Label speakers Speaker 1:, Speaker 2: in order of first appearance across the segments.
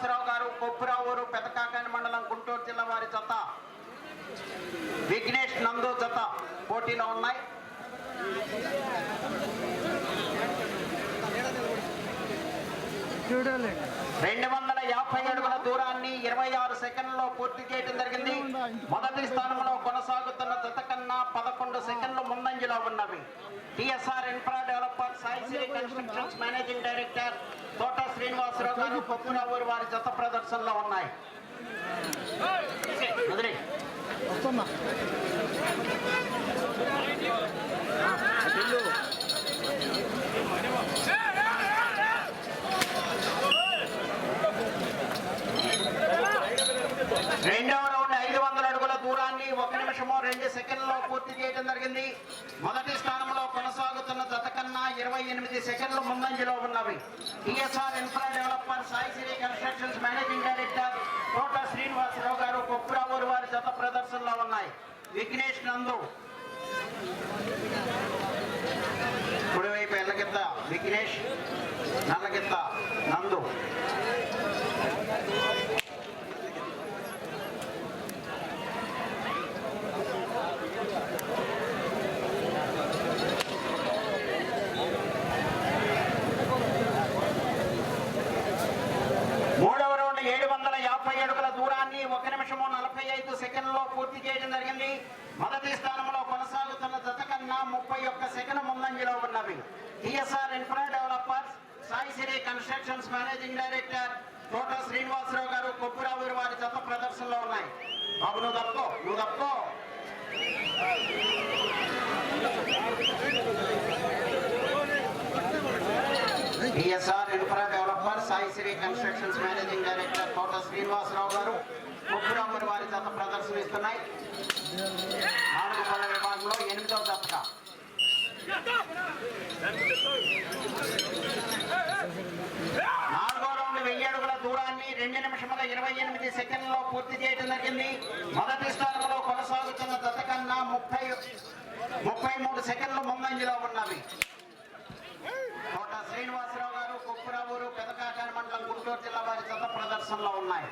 Speaker 1: శ్రీనివాసరావు గారు కొప్పురావూరు పెదకాకాని మండలం గుంటూరు జిల్లా వారి జత. విఘ్నేష్ నందు జత పోటీలో ఉన్నాయి.
Speaker 2: చూడాలి.
Speaker 1: రెండు వందల యాభై అడుగుల దూరాన్ని ఇరవై ఆరు సెకండ్లలో పూర్తి చేయడం జరిగింది. మొదటి స్థానంలో కొనసాగుతున్న జత కన్నా పదకొండు సెకండ్లు ముందంజలో ఉన్నవి. TSR Infra Developer Saisri Constructions managing director Thota Srinivasarao గారు కొప్పురావూరు వారి జత ప్రదర్శనలో ఉన్నాయి.
Speaker 2: వస్తున్నా
Speaker 1: రెండవ రౌండ్ ఐదు వందల అడుగుల దూరాన్ని ఒక నిమిషము రెండు సెకండ్లలో పూర్తి చేయడం జరిగింది మొదటి స్థానంలో కొనసాగుతున్న జత కన్నా ఇరవై ఎనిమిది సెకండ్లు ముందంజలో ఉన్నవి. TSR Infra Developer Saisri Constructions managing director Kota Srinivasarao గారు కొప్పురావూరు వారి జత ప్రదర్శనలో ఉన్నాయి. విఘ్నేష్ నందు. కుడివైపు ఎల్లగిత్త విఘ్నేష్ నల్లగిత్త నందు మూడవ రౌండ్ ఏడు వందల యాభై అడుగుల దూరాన్ని ఒక నిమిషము నలభై ఐదు సెకండ్లో పూర్తి చేయడం జరిగింది మొదటి స్థానంలో కొనసాగుతున్న జత కన్నా ముప్పై ఒక్క సెకండ్ ముందంజలో ఉన్నవి. TSR Infra Developers Saisri Constructions managing director Thota Srinivasarao గారు కొప్పురావు వారి జత ప్రదర్శనలో ఉన్నాయి. బాబు నువ్వు తప్పుకో నువ్వు తప్పుకో. TSR Infra Developer Saisri Constructions managing director Thota Srinivasarao గారు కొప్పురావు వారి జత ప్రదర్శనిస్తున్నాయి. నాలుగు పళ్ళ విభాగంలో ఎనిమిదవ జతగా నాలుగో రౌండ్ వెయ్యి అడుగుల దూరాన్ని రెండు నిమిషముల ఇరవై ఎనిమిది సెకండ్లలో పూర్తి చేయడం జరిగింది. మొదటి స్థానంలో కొనసాగుతున్న జత కన్నా ముప్పై ముప్పై మూడు సెకండ్లు ముందంజలో ఉన్నవి. కోట శ్రీనివాసరావు గారు కుప్పురావూరు పెదకాకాని మండలం గుంటూరు జిల్లా వారి జత ప్రదర్శనలో ఉన్నాయి.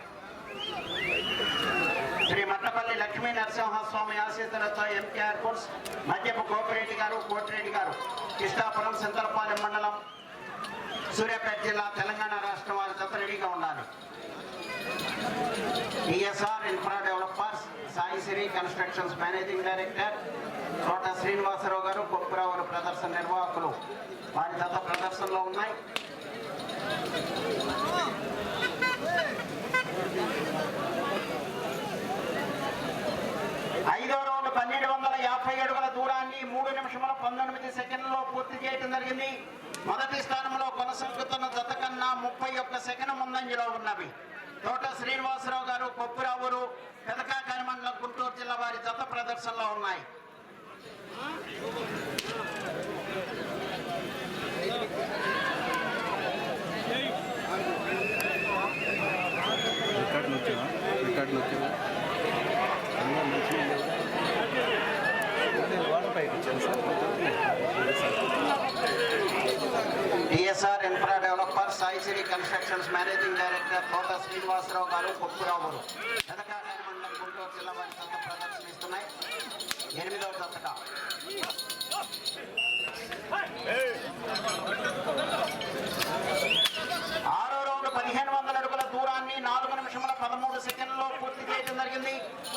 Speaker 1: శ్రీ మట్టపల్లి లక్ష్మీ నరసింహస్వామి ఆశీస్సులతో ఎంకేఆర్ కోర్స్ మద్యపు కోపిరెడ్డి గారు కోటిరెడ్డి గారు కృష్ణాపురం సింతలపాలెం మండలం సూర్యాపేట జిల్లా తెలంగాణ రాష్ట్రం వారి జత రెడీగా ఉండాలి ESR Infra Developers Saisri Constructions managing director Thota Srinivasarao గారు కొప్పురావురు ప్రదర్శన నిర్వాహకులు. వారి జత ప్రదర్శనలో ఉన్నాయి ఐదో రౌండ్ పన్నెండు వందల యాభై అడుగుల దూరాన్ని మూడు నిమిషముల పంతొమ్మిది సెకండ్లలో పూర్తి చేయడం జరిగింది. మొదటి స్థానంలో కొనసాగుతున్న జత కన్నా ముప్పై ఒక్క సెకండ్ ముందంజలో ఉన్నవి. తోట శ్రీనివాసరావు గారు కొప్పురావురు పెదకాకాని మండలం గుంటూరు జిల్లా వారి జత ప్రదర్శనలో ఉన్నాయి.
Speaker 3: రికార్డు వచ్చావా రికార్డులు మంచిగా లేవు. వాటర్ పైకి వచ్చాను sir
Speaker 1: TSR Infra Developer Saisri Constructions managing director Kota Srinivasarao గారు కొప్పురావురు పెదకాకాని మండలం గుంటూరు జిల్లా వారి జత ప్రదర్శనిస్తున్నాయి. ఎనిమిదవ జతగా ఆరో రౌండ్ పదిహేను పదమూడు సెకండ్లలో పూర్తి చేయడం జరిగింది.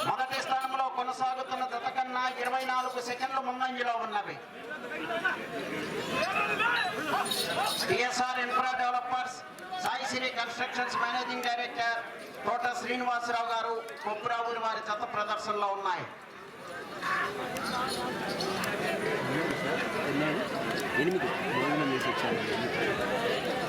Speaker 1: మొదటి స్థానంలో కొనసాగుతున్న జత కన్నా ఇరవై నాలుగు సెకండ్లు ముందంజలో ఉన్నవి. TSR Infra Developers Sai Saisri Constructions managing director Thota Srinivasarao గారు కొప్పురావుని వారి జత ప్రదర్శనలో ఉన్నాయి.
Speaker 3: ఎనిమిది. భోజనం చేసి వచ్చాను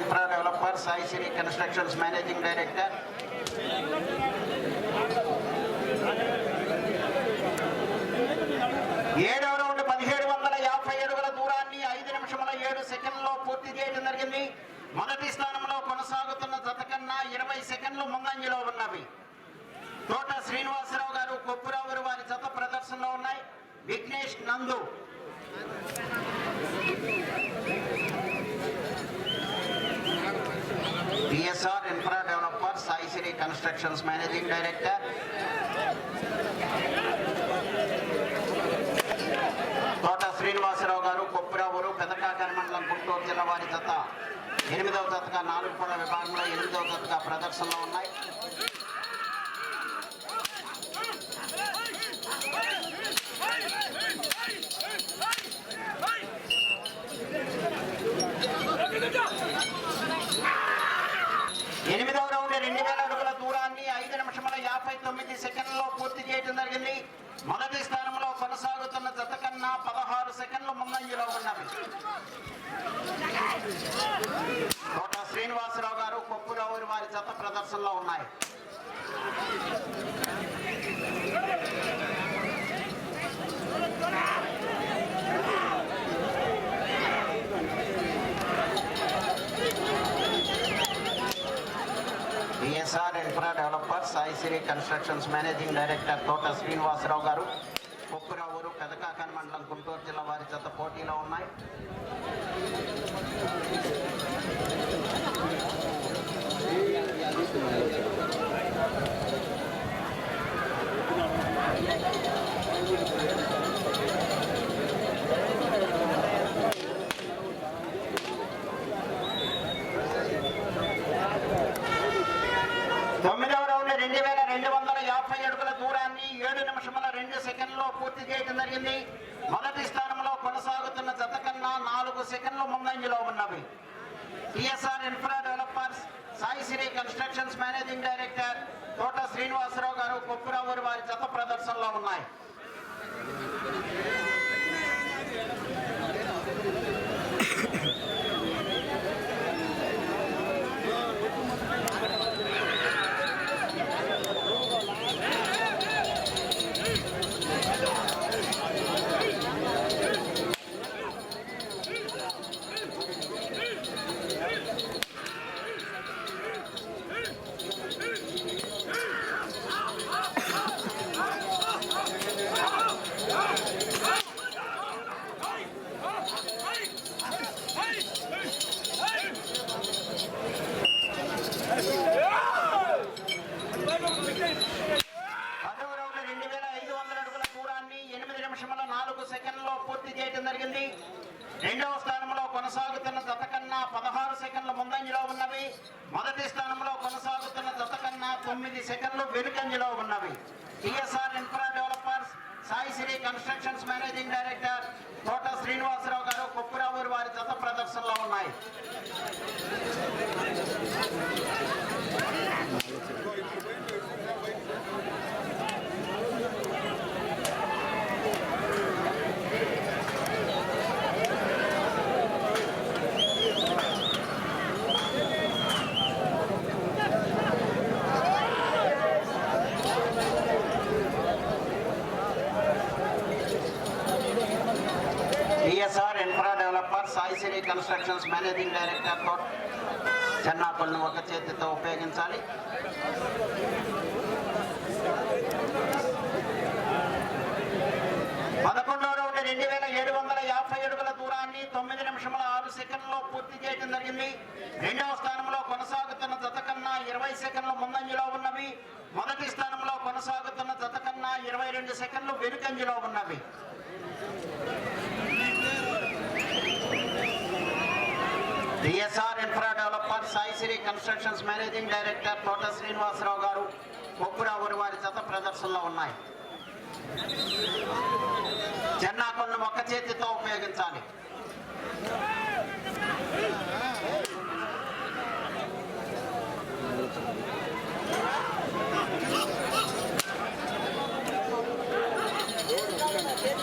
Speaker 1: TSR Infra Developer Saisri Constructions managing director ఏడవ రౌండ్ పదిహేడు వందల యాభై అడుగుల దూరాన్ని ఐదు నిమిషముల ఏడు సెకండ్లో పూర్తి చేయడం జరిగింది. మొదటి స్థానంలో కొనసాగుతున్న జత కన్నా ఇరవై సెకండ్లు ముందంజలో ఉన్నవి. తోట శ్రీనివాసరావు గారు కొప్పురావు వారి జత ప్రదర్శనలో ఉన్నాయి. Vignesh Nandu. SR Infra Developer Saisri Constructions managing director Thota Srinivasarao గారు కొప్పురావురు పెదకా మండలం గుంటూరు జిల్లా వారి జత ఎనిమిదవ జతగా నాలుగు పూల విభాగంలో ఎనిమిదవ జతగా ప్రదర్శనలో ఉన్నాయి ఎనిమిదవ రౌండ్ రెండు వేల అడుగుల దూరాన్ని ఐదు నిమిషముల యాభై తొమ్మిది సెకండ్లలో పూర్తి చేయడం జరిగింది. మొదటి స్థానంలో కొనసాగుతున్న జత కన్నా పదహారు సెకండ్లు ముందంజలో ఉన్నవి. కోట శ్రీనివాసరావు గారు కొప్పురావు వారి జత ప్రదర్శనలో ఉన్నాయి BSR Infra Siri Constructions managing director Thota Srinivasarao గారు. కొప్పురావురు పెదకాకని మండలం గుంటూరు జిల్లా వారి చేత పోటీలో ఉన్నాయి. తొమ్మిదవ రౌండ్ రెండు వేల రెండు వందల యాభై అడుగుల దూరాన్ని ఏడు నిమిషముల రెండు సెకండ్లో పూర్తి చేయడం జరిగింది మొదటి స్థానంలో కొనసాగుతున్న జత కన్నా నాలుగు సెకండ్లు ఉన్నవి. TSR Infra Developers Saisri Constructions managing director Thota Srinivasarao గారు కొప్పురావు వారి జత ప్రదర్శనలో ఉన్నాయి పదవ రౌండ్ రెండు వేల ఐదు వందల అడుగుల దూరాన్ని ఎనిమిది నిమిషముల నాలుగు సెకండ్లో పూర్తి చేయడం జరిగింది. రెండవ స్థానంలో కొనసాగుతున్న జత కన్నా పదహారు సెకండ్ల ముందంజలో ఉన్నవి. మొదటి స్థానంలో కొనసాగుతున్న జత కన్నా తొమ్మిది సెకండ్లు వెనుకంజలో ఉన్నవి. TSR Infra Developers Saisri Constructions managing director Thota Srinivasarao గారు కొప్పురావు వారి జత ప్రదర్శనలో ఉన్నాయి TSR Infra Developer Saisri Constructions managing director Thota ఒక చేతితో ఉపయోగించాలి. పదకొండవ రౌండ్ రెండు వేల ఏడు వందల యాభై అడుగుల దూరాన్ని తొమ్మిది నిమిషముల ఆరు సెకండ్లో పూర్తి చేయడం జరిగింది. రెండవ స్థానంలో కొనసాగుతున్న జత కన్నా ఇరవై సెకండ్ల ముందంజలో ఉన్నవి. మొదటి స్థానంలో కొనసాగుతున్న జత కన్నా ఇరవై రెండు సెకండ్లు వెనుకంజలో ఉన్నవి. DSR Infra Developer Saisri Constructions managing director Thota Srinivasarao గారు కొప్పురావురి వారి జత ప్రదర్శనలో ఉన్నాయి. చెన్నాకొండ ఒక్క చేతితో ఉపయోగించాలి.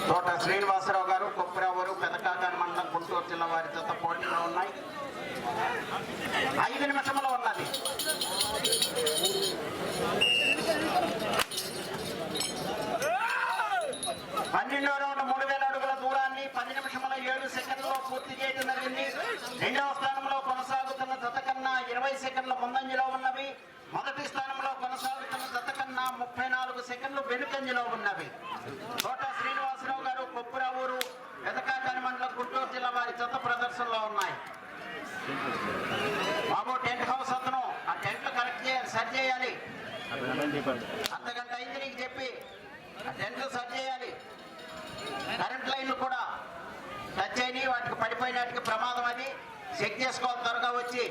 Speaker 1: తోట శ్రీనివాసరావు గారు కొప్పురావు పెదకాకాని మండలం గుంటూరు జిల్లా వారి జత పోటీలో ఉన్నాయి. ఐదు నిమిషంలో ఉన్నది పన్నెండో రౌండ్ మూడు వేల అడుగుల దూరాన్ని పది నిమిషముల ఏడు సెకండ్లలో పూర్తి చేయడం జరిగింది బాబు టెంట్ హౌస్ అతను ఆ టెంట్లు కరెక్ట్ చేయాలి సరి చేయాలి అంతకంత అయింది నీకు చెప్పి. ఆ టెంట్లు చేయాలి. కరెంట్ లైన్లు కూడా టచ్ అయినాయి. వాటికి పడిపోయినట్టుకి ప్రమాదం అది. చెక్ చేసుకోవాలి త్వరగా వచ్చి.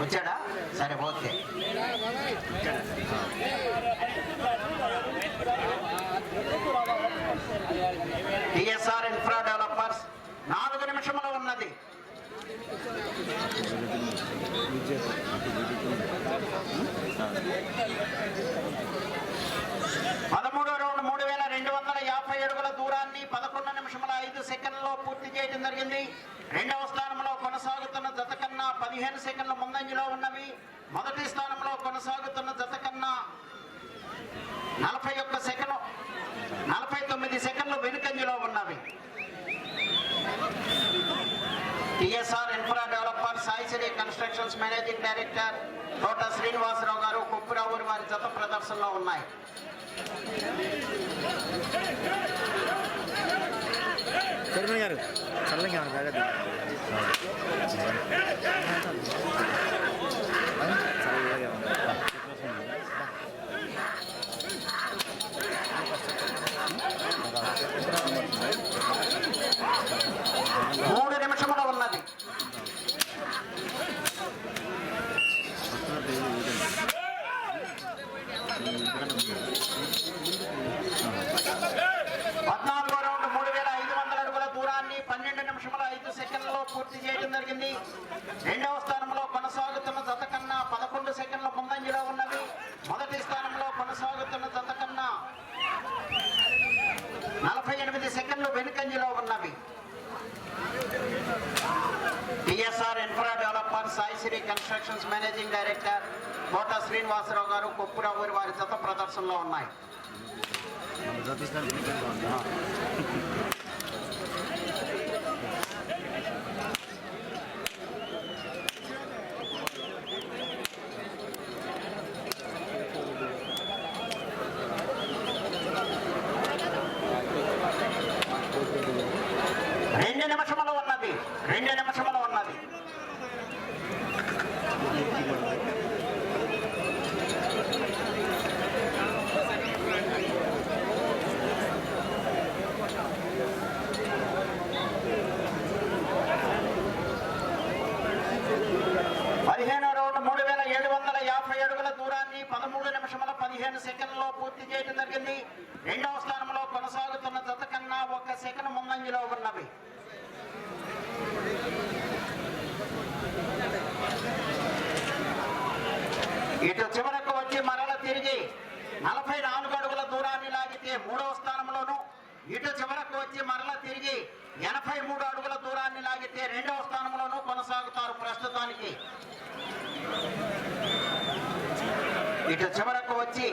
Speaker 1: వచ్చాడా? సరే ఓకే. టిఎస్ఆర్ ఇన్ఫ్రా డెవలపర్స్ నాలుగు నిమిషంలో ఉన్నది. పదమూడో రౌండ్ మూడు వేల రెండు వందల యాభై అడుగుల దూరాన్ని పదకొండు నిమిషముల ఐదు సెకండ్లో పూర్తి చేయడం జరిగింది. రెండవ స్థానంలో కొనసాగుతున్న జత కన్నా పదిహేను సెకండ్ల ముందంజలో ఉన్నవి. మొదటి స్థానంలో కొనసాగుతున్న జత కన్నా నలభై ఒక్క సెకండ్ నలభై తొమ్మిది సెకండ్లు వెనుకంజలో ఉన్నవి. TSR Infra Developer Saisri Constructions managing director Thota Srinivasarao గారు కుప్పురావురి వారి జత ప్రదర్శనలో ఉన్నాయి.
Speaker 2: గారు చల్లగా ఉంది
Speaker 1: మూడు నిమిషముల ఉన్నది పద్నాలుగో రౌండ్ మూడు వేల ఐదు వందల అడుగుల దూరాన్ని పన్నెండు నిమిషముల ఐదు సెకండ్లలో పూర్తి చేయడం జరిగింది రెండవ స్థానంలో కొనసాగుతున్న జత కన్నా పదకొండు సెకండ్ల ముందంజలో ఉన్నవి మొదటి స్థానంలో కొనసాగుతున్న జత కన్నా నలభై ఎనిమిది సెకండ్లు వెనుకంజలో ఉన్నవి TSR Infra Developer Saisri Constructions managing director Kota Srinivasarao గారు కొప్పురావు వారి జత ప్రదర్శనలో ఉన్నాయి. రెండు నిమిషములు ఉన్నది. రెండు నిమిషములు ఉన్నది పదిహేను రౌండ్ మూడు వేల ఏడు వందల యాభై అడుగుల దూరాన్ని పదమూడు నిమిషముల పదిహేను సెకండ్లలో పూర్తి చేయడం జరిగింది రెండవ స్థానంలో కొనసాగుతున్న జత కన్నా ఒక ముందంజలో ఉన్నవి. ఇటు చివరకు వచ్చి మరల తిరిగి నలభై నాలుగు అడుగుల దూరాన్ని లాగితే మూడవ స్థానంలోను ఇటు చివరకు వచ్చి మరల తిరిగి ఎనభై మూడు అడుగుల దూరాన్ని లాగితే రెండవ స్థానంలోనూ కొనసాగుతారు ప్రస్తుతానికి. ఇటు చివరకు వచ్చి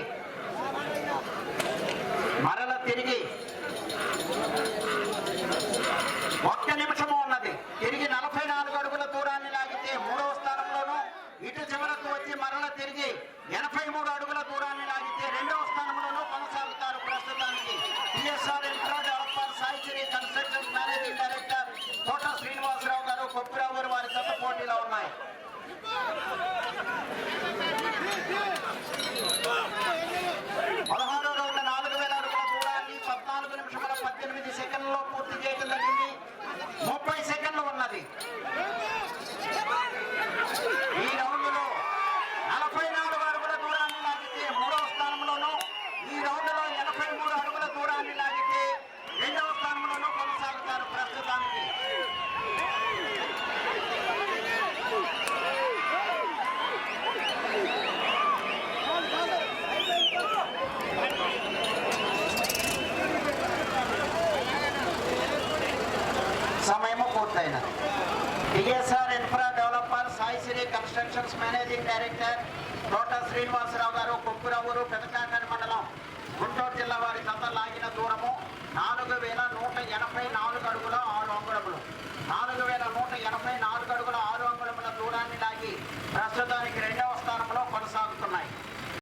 Speaker 1: మరల తిరిగి ఒక్క నిమిషము ఉన్నది. తిరిగి నలభై నాలుగు అడుగుల దూరాన్ని లాగితే మూడవ స్థానంలోను ఇటు చివరకు వచ్చి మరల తిరిగి ఎనభై మూడు అడుగుల దూరాన్ని లాగితే రెండవ స్థానంలోనూ కొనసాగుతారు ప్రస్తుతానికి. TSR Infra Developer Saisri Construction managing director Thota Srinivasarao గారు కొప్పురావు వారి జత పోటీలో ఉన్నాయి. PSR Infra Developer Saisri Constructions managing director Thota Srinivasarao గారు కుక్కురవూరు పెదకాకని మండలం గుంటూరు జిల్లా వారి తత లాగిన దూరము నాలుగు వేల నూట ఎనభై నాలుగు